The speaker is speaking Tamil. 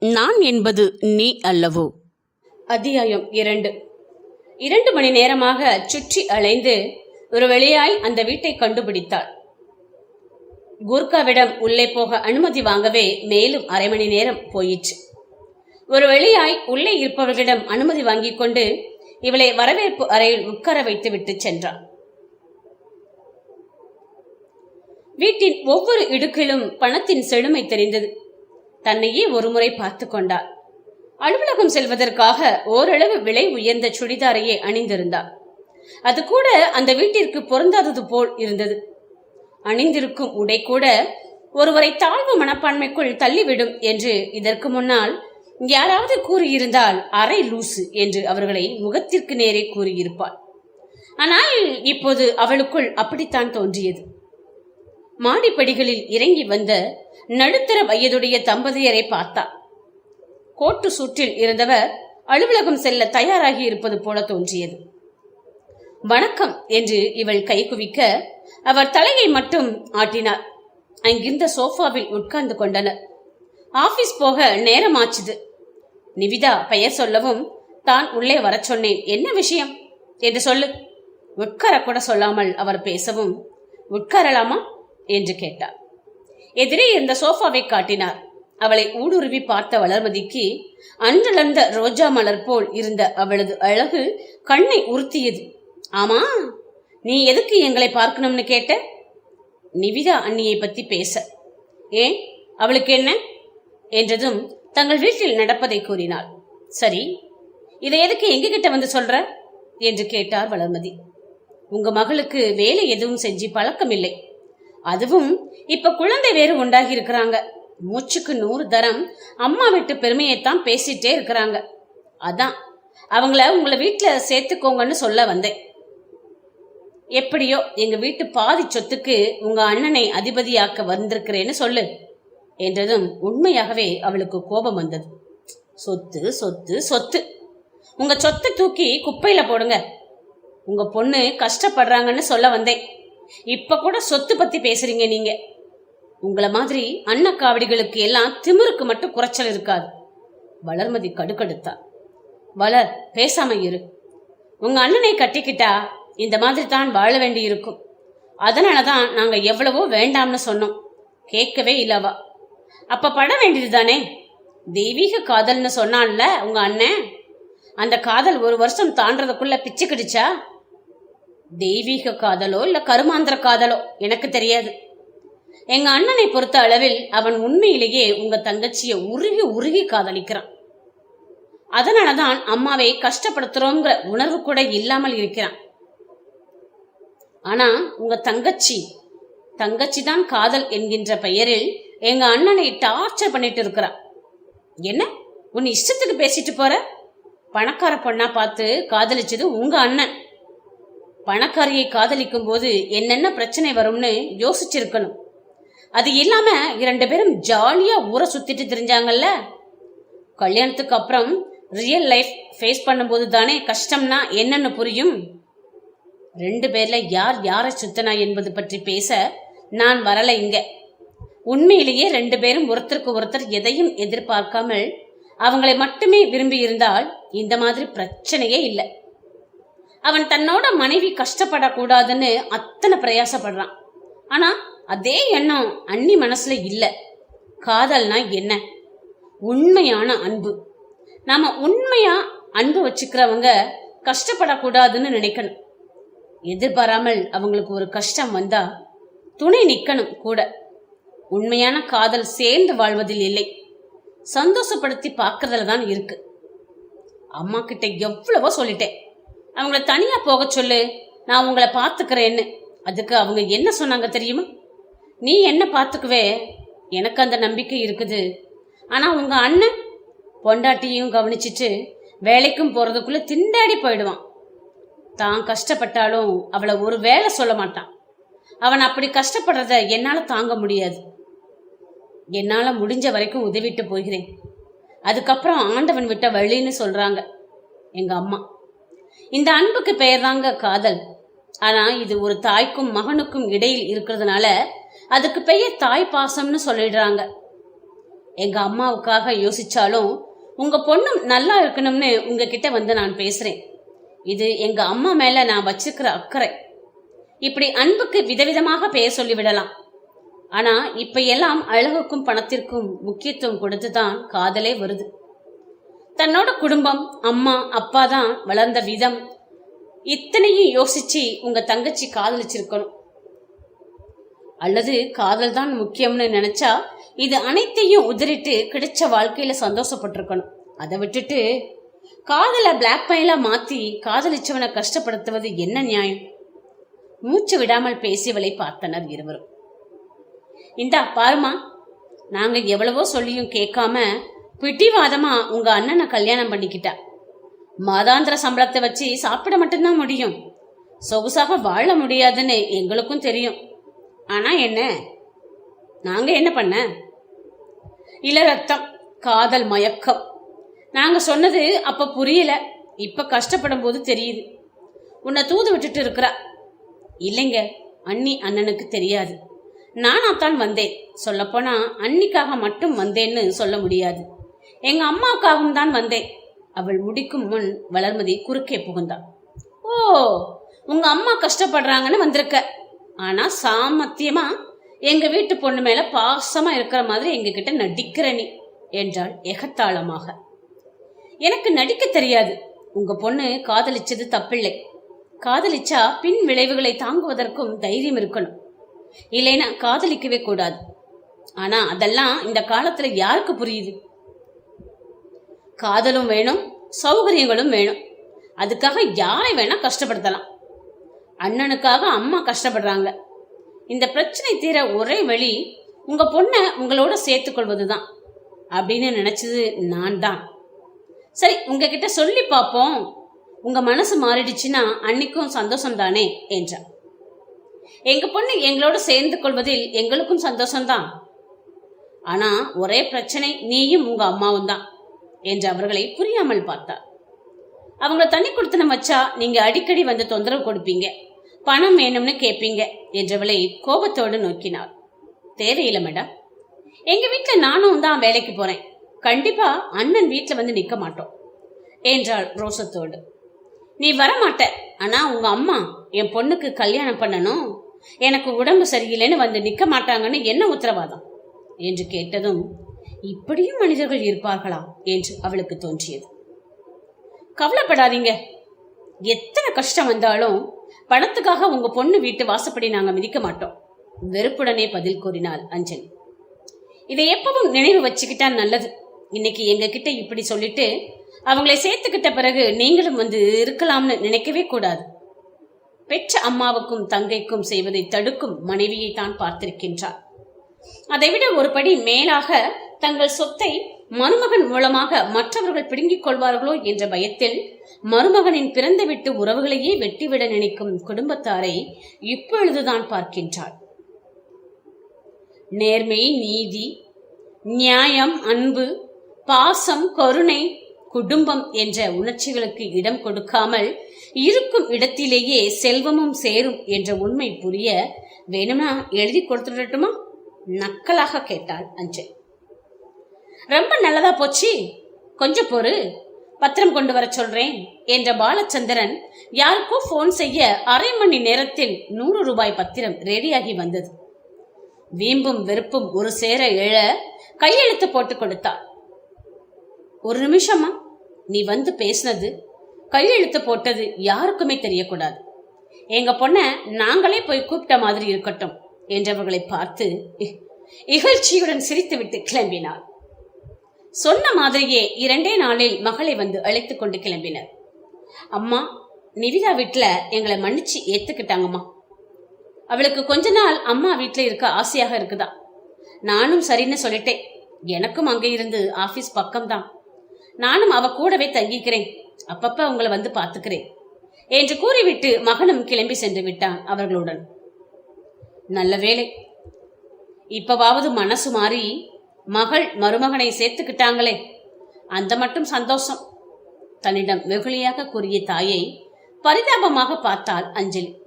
நான் என்பது நீ அல்லவோ? அத்தியாயம் இரண்டு. இரண்டு மணி நேரமாக சுற்றி அலைந்து ஒரு வெளியாய் அந்த வீட்டை கண்டுபிடித்தாள். குர்காவிடம் உள்ளே போக அனுமதி வாங்கவே மேலும் அரை மணி நேரம் போயிற்று. ஒரு வெளியாய் உள்ளே இருப்பவர்களிடம் அனுமதி வாங்கிக் கொண்டு இவளை வரவேற்பு அறையில் உட்கார வைத்து விட்டு சென்றான் வீட்டின் ஒவ்வொரு இடுக்கிலும் பணத்தின் செழுமை தெரிந்தது. தன்னையே ஒருமுறை பார்த்து கொண்டாள். அலுவலகம் செல்வதற்காக ஓரளவு விலை உயர்ந்த சுடிதாரையே அணிந்திருந்தாள். அது கூட அந்த வீட்டிற்கு பொருந்தாதது போல் இருந்தது. அணிந்திருக்கும் உடை கூட ஒருவரை தாழ்வு மனப்பான்மைக்குள் தள்ளிவிடும் என்று இதற்கு முன்னால் யாராவது கூறியிருந்தால் அரை லூசு என்று அவர்களை முகத்திற்கு நேரே கூறியிருப்பாள். ஆனால் இப்போது அவளுக்குள் அப்படித்தான் தோன்றியது. மாடிப்படிகளில் இறங்கி வந்த நடுத்தர வயதுடைய தம்பதியரை பார்த்தார் கோட்டு சுற்றில் இருந்தவர் அலுவலகம் செல்ல தயாராகி இருப்பது போல தோன்றியது. வணக்கம் என்று இவள் கை குவிக்க அவர் தலையை மட்டும் ஆட்டினார். அங்கிருந்த சோஃபாவில் உட்கார்ந்து கொண்டனர். ஆபீஸ் போக நேரமாச்சுது. நிவிதா பெயர் சொல்லவும் தான் உள்ளே வரச் சொன்னேன். என்ன விஷயம்? என்று சொல்லு. உட்கார கூட சொல்லாமல் அவர் பேசவும். உட்காரலாமா? என்று கேட்டார் எதிரே இருந்த சோஃபாவை காட்டினார். அவளை ஊடுருவி பார்த்த வளர்மதிக்கு அன்றளர்ந்த ரோஜா மலர் போல் இருந்த அவளது அழகு கண்ணை உறுத்தியது. ஆமா நீ எதுக்கு எங்களை பார்க்கணும்னு கேட்ட? நிவிதா அண்ணியை பத்தி பேச. ஏன்? அவளுக்கு என்ன? என்றதும் தங்கள் வீட்டில் நடப்பதை கூறினாள். சரி இதை எதுக்கு எங்ககிட்ட வந்து சொல்ற? என்று கேட்டார் வளர்மதி. உங்க மகளுக்கு வேலை எதுவும் செஞ்சு பழக்கம் இல்லை அதுவும் இப்ப குழந்தை வேறு உண்டாகி இருக்கிறாங்க மூச்சுக்கு நூறு தரம் அம்மா வீட்டு பெருமையைத்தான் பேசிட்டே இருக்கிறாங்க. அதான் அவங்கள உங்களை வீட்டில் சேர்த்துக்கோங்கன்னு சொல்ல வந்தேன். எப்படியோ எங்க வீட்டு பாதி சொத்துக்கு உங்க அண்ணனை அதிபதியாக்க வந்திருக்கிறேன்னு சொல்லு என்றதும் உண்மையாகவே அவளுக்கு கோபம் வந்தது. சொத்து சொத்து சொத்து. உங்க சொத்தை தூக்கி குப்பையில போடுங்க. உங்க பொண்ணு கஷ்டப்படுறாங்கன்னு சொல்ல வந்தேன். இப்ப கூட சொத்து பத்தி பேசுறீங்க நீங்க. உங்களை மாதிரி அன்னக்காவடிகளுக்கு எல்லாம் திமிருக்கு மட்டும் குறைச்சல் இருக்காது. வளர்மதி கடுக்கடுத்தா. வளர் பேசாம இரு. உங்க அண்ணனை கட்டிக்கிட்டா இந்த மாதிரி தான் வாழ வேண்டி இருக்கும். அதனால தான் நாங்க எவ்வளவோ வேண்டாம்னு சொன்னோம். கேட்கவே இல்லவா அப்ப பட வேண்டியது தானே? தெய்வீக காதல்னு சொன்னான்ல உங்க அண்ணன். அந்த காதல் ஒரு வருஷம் தாண்டதுக்குள்ள பிச்சு கிடிச்சா தெய்வீக காதலோ இல்ல கருமாந்திர காதலோ? எனக்கு தெரியாது. எங்க அண்ணனை பொறுத்த அளவில் அவன் உண்மையிலேயே உங்க தங்கச்சிய உருகி உருகி காதலிக்கிறான். அதனாலதான் அம்மாவை கஷ்டப்படுத்துறோங்கிற உணர்வு கூட இல்லாமல் இருக்கிறான். ஆனா உங்க தங்கச்சி தங்கச்சி தான் காதல் என்கின்ற பெயரில் எங்க அண்ணனை டார்ச்சர் பண்ணிட்டு இருக்கிறா. என்ன? உன் இஷ்டத்துக்கு பேசிட்டு போற? பணக்கார பொண்ணா பார்த்து காதலிச்சது உங்க அண்ணன். பணக்காரியை காதலிக்கும் போது என்னென்ன பிரச்சனை வரும்னு யோசிச்சிருக்கணும். அது இல்லாம இரண்டு பேரும் ஜாலியா ஊரை சுத்திட்டு தெரிஞ்சாங்கல்ல? கல்யாணத்துக்கு அப்புறம் ரியல் லைஃப் ஃபேஸ் பண்ணும்போது தானே கஷ்டம்னா என்னன்னு புரியும்? ரெண்டு பேர்ல யார் யாரை சுத்தனா என்பது பற்றி பேச நான் வரல இங்க. உண்மையிலேயே ரெண்டு பேரும் ஒருத்தருக்கு ஒருத்தர் எதையும் எதிர்பார்க்காமல் அவங்களை மட்டுமே விரும்பி இருந்தால் இந்த மாதிரி பிரச்சனையே இல்லை. அவன் தன்னோட மனைவி கஷ்டப்படக்கூடாதுன்னு அத்தனை பிரயாசப்படுறான். ஆனா அதே எண்ணம் அண்ணி மனசுல இல்ல. காதல்னா என்ன? உண்மையான அன்பு. நாம உண்மையா அன்பு வச்சுக்கிறவங்க கஷ்டப்படக்கூடாதுன்னு நினைக்கணும். எதிர்பாராமல் அவங்களுக்கு ஒரு கஷ்டம் வந்தா துணை நிக்கணும் கூட. உண்மையான காதல் சேர்ந்து வாழ்வதில் இல்லை. சந்தோஷப்படுத்தி பார்க்கறதுல தான் இருக்கு. அம்மா கிட்ட எவ்வளவோ சொல்லிட்டேன். அவங்கள தனியா போக சொல்லு. நான் உங்களை பார்த்துக்கிறேன்னு. அதுக்கு அவங்க என்ன சொன்னாங்க தெரியுமா? நீ என்ன பார்த்துக்குவே? எனக்கு அந்த நம்பிக்கை இருக்குது. ஆனா உங்க அண்ணன் பொண்டாட்டியும் கவனிச்சிட்டு வேலைக்கும் போறதுக்குள்ள திண்டாடி போயிடுவான். தான் கஷ்டப்பட்டாலும் அவளை ஒரு வேலை சொல்ல மாட்டான். அவன் அப்படி கஷ்டப்படுறத என்னால தாங்க முடியாது. என்னால முடிஞ்ச வரைக்கும் உதவிட்டு போகிறேன். அதுக்கப்புறம் ஆண்டவன் விட்ட வழின்னு சொல்றாங்க எங்க அம்மா. இந்த அன்புக்கு பெயர் தாங்க காதல். ஆனா இது ஒரு தாய்க்கும் மகனுக்கும் இடையில் இருக்கிறதுனால அதுக்கு பெயர் தாய் பாசம்னு சொல்லிடுறாங்க. எங்க அம்மாவுக்காக யோசிச்சாலும் உங்க பொண்ணும் நல்லா இருக்கணும்னு உங்ககிட்ட வந்து நான் பேசுறேன். இது எங்க அம்மா மேல நான் வச்சிருக்கிற அக்கறை. இப்படி அன்புக்கு விதவிதமாக பெயர் சொல்லிவிடலாம். ஆனா இப்ப எல்லாம் அழகுக்கும் பணத்திற்கும் முக்கியத்துவம் கொடுத்துதான் காதலே வருது. தன்னோட குடும்பம் அம்மா அப்பா தான் வளர்ந்த விதம். இத்தனையும் யோசிச்சு உங்க தங்கச்சி காதலிச்சிருக்கணும். அல்லது காதல் தான் முக்கியம்னு நினைச்சா இது அனைத்தையும் உதறிட்டு கிடைச்ச வாழ்க்கையில சந்தோஷப்பட்டிருக்கணும். அதை விட்டுட்டு காதலை பிளாக்மெயிலா மாத்தி காதலிச்சவனை கஷ்டப்படுத்துவது என்ன நியாயம்? மூச்சு விடாமல் பேசியவளை பார்த்தனர் இருவரும். இந்தா பாருமா நாங்க எவ்வளவோ சொல்லியும் கேட்காம பிடிவாதமா உங்க அண்ணனை கல்யாணம் பண்ணிக்கிட்டா? மாதாந்திர சம்பளத்தை வச்சு சாப்பிட மட்டும்தான் முடியும். சொகுசாக வாழ முடியாதுன்னு எங்களுக்கும் தெரியும். ஆனா என்ன? நாங்க என்ன பண்ண? இள ரத்தம் காதல் மயக்கம். நாங்க சொன்னது அப்ப புரியல. இப்ப கஷ்டப்படும் போது தெரியுது. உன்னை தூது விட்டுட்டு இருக்கிறா. இல்லைங்க அண்ணி அண்ணனுக்கு தெரியாது. நானாத்தான் வந்தேன். சொல்லப்போனா அன்னிக்காக மட்டும் வந்தேன்னு சொல்ல முடியாது. எங்க அம்மாவுக்காகவும் தான் வந்தேன். அவள் முடிக்கும் முன் வளர்மதி குறுக்கே புகுந்தாள் ஓ உங்க அம்மா கஷ்டப்படுறாங்கன்னு வந்திருக்க. ஆனா சாமத்தியமா எங்க வீட்டு பொண்ணு மேல பாசமா இருக்கிற மாதிரி எங்க கிட்ட நடிக்கிற நீ என்றாள் எகத்தாளமாக. எனக்கு நடிக்க தெரியாது. உங்க பொண்ணு காதலிச்சது தப்பில்லை. காதலிச்சா பின் விளைவுகளை தாங்குவதற்கும் தைரியம் இருக்கணும். இல்லைன்னா காதலிக்கவே கூடாது. ஆனா அதெல்லாம் இந்த காலத்துல யாருக்கு புரியுது? காதலும் வேணும் சௌகரியங்களும் வேணும். அதுக்காக யாரை வேணா கஷ்டப்படுத்தலாம். அண்ணனுக்காக அம்மா கஷ்டப்படுறாங்க. இந்த பிரச்சனை தீர ஒரே வழி உங்க பொண்ணை உங்களோட சேர்த்துக்கொள்வதுதான் அப்படின்னு நினைச்சது நான் தான் சரி உங்ககிட்ட சொல்லி பார்ப்போம். உங்க மனசு மாறிடுச்சுன்னா அன்னைக்கும் சந்தோஷம் தானே என்றார். எங்க பொண்ணு எங்களோட சேர்ந்து கொள்வதில் எங்களுக்கும் சந்தோஷம்தான். ஆனா ஒரே பிரச்சனை நீயும் உங்க அம்மாவும் தான் என்று அவர்களை புரியாமல் பார்த்தார். அவங்கள தண்ணி கொடுத்தன மச்சா நீங்க அடிக்கடி வந்து தொந்தரவு கொடுப்பீங்க. பணம் வேணும்னு கேட்பீங்க என்றவளை கோபத்தோடு நோக்கினார். தேவையில்லை மேடம். எங்க வீட்டுல நானும் தான் வேலைக்கு போறேன். கண்டிப்பா அண்ணன் வீட்டுல வந்து நிக்க மாட்டோம் என்றாள் ரோசத்தோடு. நீ வர மாட்ட ஆனா உங்க அம்மா என் பொண்ணுக்கு கல்யாணம் பண்ணணும். எனக்கு உடம்பு சரியில்லைன்னு வந்து நிக்க மாட்டாங்கன்னு என்ன உத்தரவாதம்? என்று கேட்டதும் இப்படியும் மனிதர்கள் இருப்பார்களா என்று அவளுக்கு தோன்றியது. கவலைப்படாதீங்க. எத்தனை கஷ்டம் வந்தாலும் பணத்துக்காக உங்க பொண்ணு வீட்டு வாசப்படி நாங்க மிதிக்க மாட்டோம். வெறுப்புடனே பதில் கூறினாள் அஞ்சலி. இதை எப்பவும் நினைவு வச்சுக்கிட்டா நல்லது. இன்னைக்கு எங்க கிட்ட இப்படி சொல்லிட்டு அவங்களை சேர்த்துக்கிட்ட பிறகு நீங்களும் வந்து இருக்கலாம்னு நினைக்கவே கூடாது. பெற்ற அம்மாவுக்கும் தங்கைக்கும் செய்வதை தடுக்கும் மனைவியை தான் பார்த்திருக்கின்றார் அதைவிட ஒரு படி மேலாக தங்கள் சொத்தை மருமகன் மூலமாக மற்றவர்கள் பிடுங்கிக் கொள்வார்களோ என்ற பயத்தில் மருமகனின் பிறந்த விட்டு உறவுகளையே வெட்டிவிட நினைக்கும் குடும்பத்தாரை இப்பொழுதுதான் பார்க்கின்றாள். நேர்மை நீதி நியாயம் அன்பு பாசம் கருணை குடும்பம் என்ற உணர்ச்சிகளுக்கு இடம் கொடுக்காமல் இருக்கும் இடத்திலேயே செல்வமும் சேரும் என்ற உண்மை புரிய வேணும்னா எழுதி கொடுத்துடட்டுமா? நக்கலாக கேட்டாள் அஞ்சல். ரொம்ப நல்லதா போச்சு. கொஞ்சம் பொறு. பத்திரம் கொண்டு வர சொல்றேன் என்ற பாலச்சந்திரன் யாருக்கோ போன் செய்ய அரை மணி நேரத்தில் நூறு ரூபாய் பத்திரம் ரெடியாகி வந்தது. வீம்பும் வெறுப்பும் ஒரு சேர எழ கையெழுத்து போட்டு கொடுத்தாள். ஒரு நிமிஷமா நீ வந்து பேசினது கையெழுத்து போட்டது யாருக்குமே தெரியக்கூடாது. எங்க பொண்ண நாங்களே போய் கூப்பிட்ட மாதிரி இருக்கட்டும் என்றவர்களை பார்த்து இகழ்ச்சியுடன் சிரித்துவிட்டு கிளம்பினார் சொன்ன மாதிரியே இரண்டே நாளில் மகளை வந்து அழைத்து கொண்டு கிளம்பினர். அம்மா நிவிதா வீட்டுல எங்களை மன்னிச்சு ஏத்துக்கிட்டாங்கம்மா. அவளுக்கு கொஞ்ச நாள் அம்மா வீட்டுல இருக்க ஆசையாக இருக்குதா? நானும் சரின்னு சொல்லிட்டேன். எனக்கும் அங்கே இருந்து ஆபீஸ் பக்கம்தான். நானும் அவ கூடவே தங்கிக்கிறேன். அப்பப்ப உங்களை வந்து பார்த்துக்கிறேன் என்று கூறிவிட்டு மகனும் கிளம்பி சென்று விட்டான் அவர்களுடன். நல்ல வேலை இப்பவாவது மனசு மாறி மகள் மருமகனை சேர்த்துக்கிட்டாங்களே. அந்த மட்டும் சந்தோஷம். தன்னிடம் வெகுளியாக கூறிய தாயை பரிதாபமாக பார்த்தாள் அஞ்சலி.